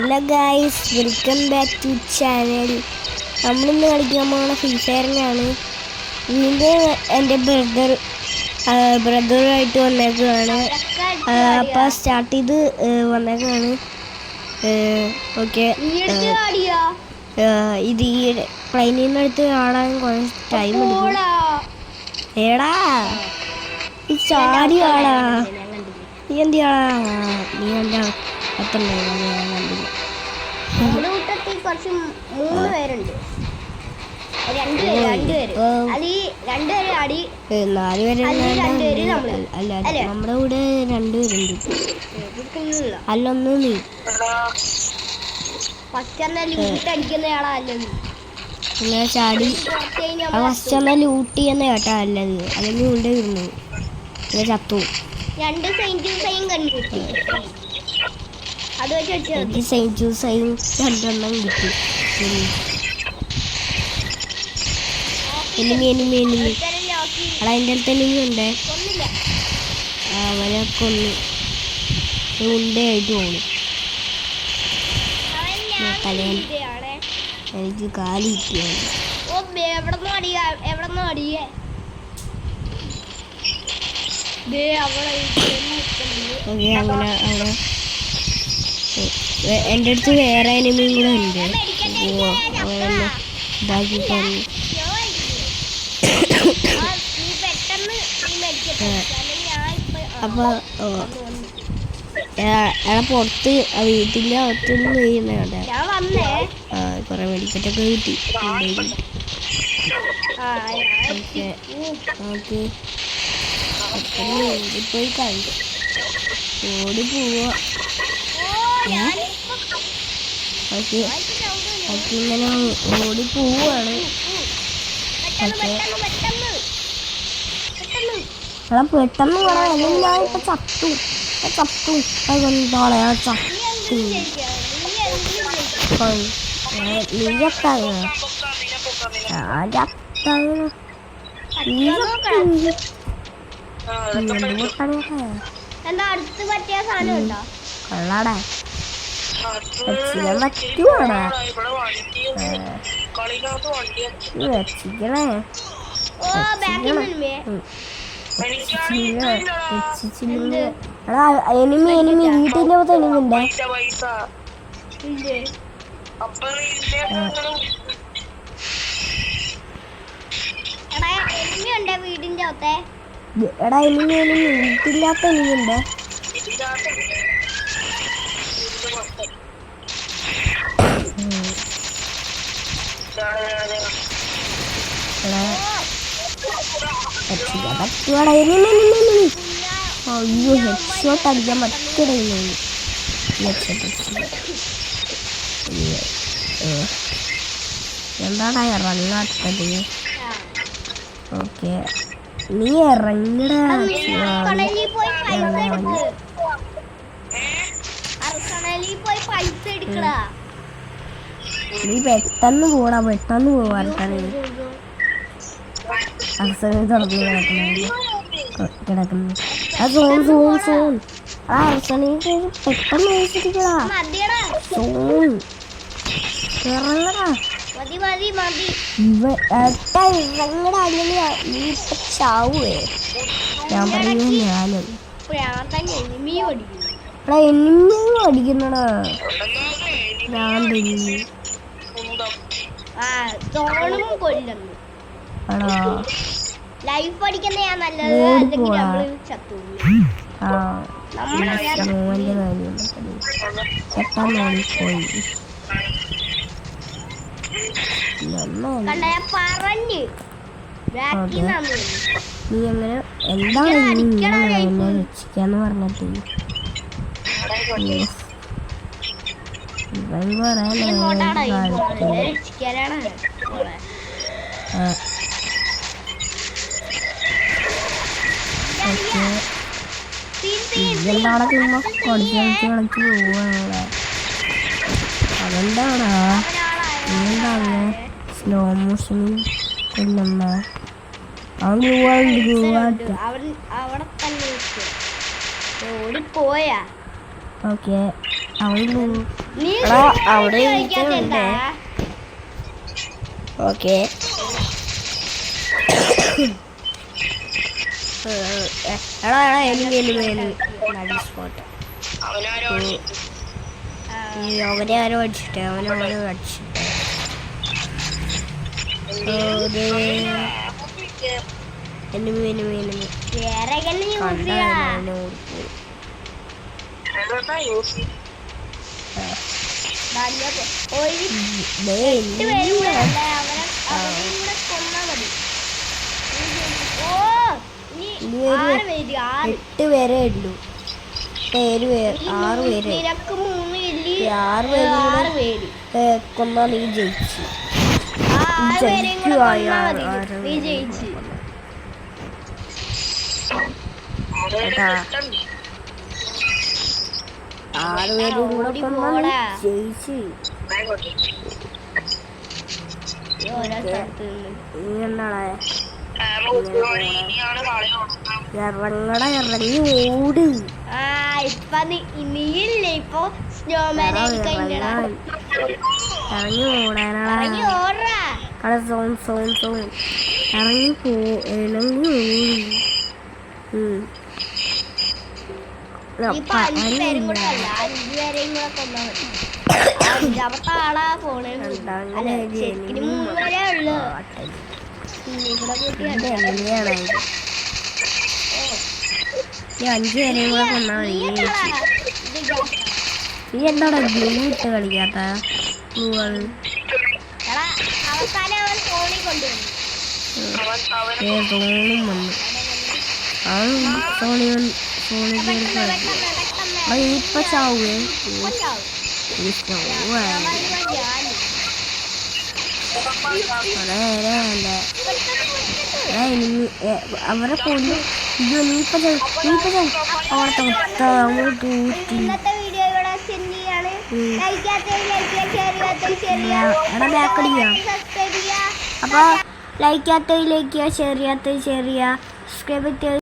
Hello guys welcome back to channel നമ്മളിന്ന് കളിക്കാൻ പോകുന്ന ഫ്രീ ഫയറിനാണ് വീണ്ടും എന്റെ ബ്രദർ ബ്രദറുമായിട്ട് വന്നേക്കുകയാണ് അപ്പോൾ സ്റ്റാർട്ട് ചെയ്ത് വന്നേക്കുകയാണ് ഓക്കെ. ഇത് ഈ പ്ലെയിനിൽ നിന്ന് എടുത്ത് കാണാൻ കുറച്ച് ടൈം എടുക്കും. ഏടാ ഈ ചാടി ആടാ നീ എന്തിയാടാ? നീ എന്റെ അത്തന്നെ ഞാൻ കണ്ടില്ല നമ്മുടെ കൂട്ടത്തിൽ കുറച്ച് മൂന്ന് പേരുണ്ട്. അല്ല? നമ്മുടെ കൂടെ രണ്ടുപേരുണ്ട് അല്ലൊന്ന് നീ. ഫസ്റ്റ് ലൂട്ട് ചാടി. ആ ഫസ്റ്റ് ചെയ്യുന്ന കേട്ടാ അല്ലത്. അല്ലെങ്കിൽ കൊണ്ട് ഇരുന്നു. ചത്തു. രണ്ട് സെയിം അത് വെച്ച് വെച്ചത് എനിക്ക് സെയിം ജ്യൂസായും രണ്ടെണ്ണം കിട്ടി. എനിമി എനിമി എനിമി അവിടെ എന്റെ അടുത്ത് എനിമി ഉണ്ട് അവനെ കൊന്നു ഉണ്ടയായിട്ട് പോണു. ഇതാണ് എനിക്ക് കാലി കിട്ടിയാണ്. അങ്ങനെ എവിടെന്നോ എന്റെ അടുത്ത് വേറെ എനിമിയും കൂടെ ഉണ്ട്. ഇതാക്കി പറഞ്ഞു അപ്പൊ അയാളെ പുറത്ത് വീട്ടിന്റെ അകത്തുനിന്ന് ചെയ്യുന്ന കണ്ടേ ആ കുറെ മെഡിക്കറ്റൊക്കെ കിട്ടി. ഓക്കെ നമുക്ക് ഓടിപ്പോയി ഓടി പോവാ. ഓക്കെ ഓക്കെ ഇങ്ങനെ ഓടി പോവാണ് പെട്ടെന്ന് എടാ പെട്ടെന്ന് പോടാ അല്ലെങ്കിൽ ഞാൻ ഇപ്പൊ ചത്തു. ചത്തു. അതെന്താണ്? ഞാൻ നീ ചത്തു നീ ചത്തായ? ഞാൻ ചത്തായ? നീ ചത്തു? എന്തുകൊണ്ടാണ് പറ്റിയ സാധനം ഉണ്ടോ? കൊള്ളാടാ. പറ്റുവാടാ വെച്ചിക്കണേ എനിമി എനിമി വീട്ടിന്റെ അകത്ത് എനിമി ഉണ്ടേ? എടാ എനിമി ഉണ്ടേ വീടിന്റെ അകത്തെ? എടാ എനിമി വീട്ടില്ലാത്ത എനിമി ഉണ്ടേ എടാ വെച്ചിക്കാൻ പറ്റുവാടാ എനിമി എനിമി എനിമി അയ്യോ ഹെഡ്ഷോട്ട് അടിക്കാൻ ഹെഡ്ഷോട്ട് എന്താടാ ഇറങ്ങാത്തത്? ഓക്കെ. നീ ഇറങ്ങടാ. പോയി പൈസ എടുക്കടാ. നീ പെട്ടെന്ന് പോടാ പെട്ടെന്ന് പോവാട്ടാണ് അർസനെ തുറന്നു ആ സോൺ സോൺ നീ ഞാൻ പറയുന്നു ഞാനും. എനിമിയും അടിക്കുന്നടാ. ഞാൻ തോണും കൊല്ലുന്നു ലൈഫ് അടിക്കുന്ന ഞാൻ നല്ലത്. അല്ലെങ്കിൽ. നമ്മൾ ചത്തു മോന്റെ കാര്യം പറഞ്ഞു. നീ അങ്ങനെ എന്താണ് നീ ഇങ്ങനെ രക്ഷിക്കാന്ന് പറഞ്ഞിട്ട്? ഇതെന്താണ് ചുമ്മാ കൊടിച്ച് കളിച്ച് കളിച്ച് പോവാണല്ലേ അതെന്താടാ എന്താണ് സ്ലോ മോഷനിൽ കൊല്ലുന്ന അവൻ ഓടിപ്പോയാ ഓക്കെ. അവൻ എടാ, അവിടെ എന്താ? ഓക്കെ. എടാ എടാ എനിമി എനിമി എനിമി നല്ല സ്പോട്ട് ആ, അവനെ ആരോ അടിച്ചിട്ടെ അവനെ അവനെ അടിച്ചിട്ടെ എനിമി എനിമി എനിമി വേറെ യൂസ് ചെയ്യാ. എട്ട് പേരെ ഉള്ളൂ പേര് ആറ്. പേര് നിനക്ക് മൂന്ന് ഇല്ലി ഈ ആറ് പേരും കൊന്നാ നീ ജയിച്ചു. ജയിച്ചു. ആറ് പേരെയും കൂടെ ജയിക്കുവായി കൊന്നാ ആറ് മതി ആറ് നീ പേരെയും ജയിച്ച് കേട്ടാ കൂടെ. ജയിച്ചു. ഇറങ്ങട ഇറങ്ങി ഓട് ആ ഇപ്പൊ. ഇറങ്ങി ഓടാനാളെ അവിടെ സോൺ സോൺ സോൺ. ഇറങ്ങി പോ ഇറങ്ങി ഓടി. ഉം. ഇപ്പൊ അഞ്ചു പേരും കൂടെ അല്ല അഞ്ചു പേരെയും കൂടെ കൊന്നാ മതി അഞ്ചാമത്തെ ആളാ പേര് ശരിക്കും മൂന്ന് പേരേ ഉള്ളു. ഇനി കൂടെ കൂട്ടി? ഈ അഞ്ചു പേരെയും കൂടെ കൊന്നാ മതി. നീ എന്താടാ? ഗ്ലൂ ഇട്ട് കളിക്കാത്ത? ഗ്ലൂകൾ ഫോണിൽ ഏ സോണും വന്നു. അവൻ സോണി അപ്പൊ ഇപ്പൊ ചാവും. അവരെ കൊല്ലു അയ്യോ നീ ഇപ്പൊ. നീ ഇപ്പൊ ചാവും. അവിടെ നമ്മൾ ഷെയർ എടാ, back അടിക്കാം. ചെയ്യുക സബ്സ്ക്രൈബ് ചെയ്യുക അപ്പൊ ലൈക്ക് ചെയ്യാത്തത് ലൈക്ക് ചെയ്യുക ഷെയർ ചെയ്യാത്തത് ഷെയർ ചെയ്യുക സബ്സ്ക്രൈബ്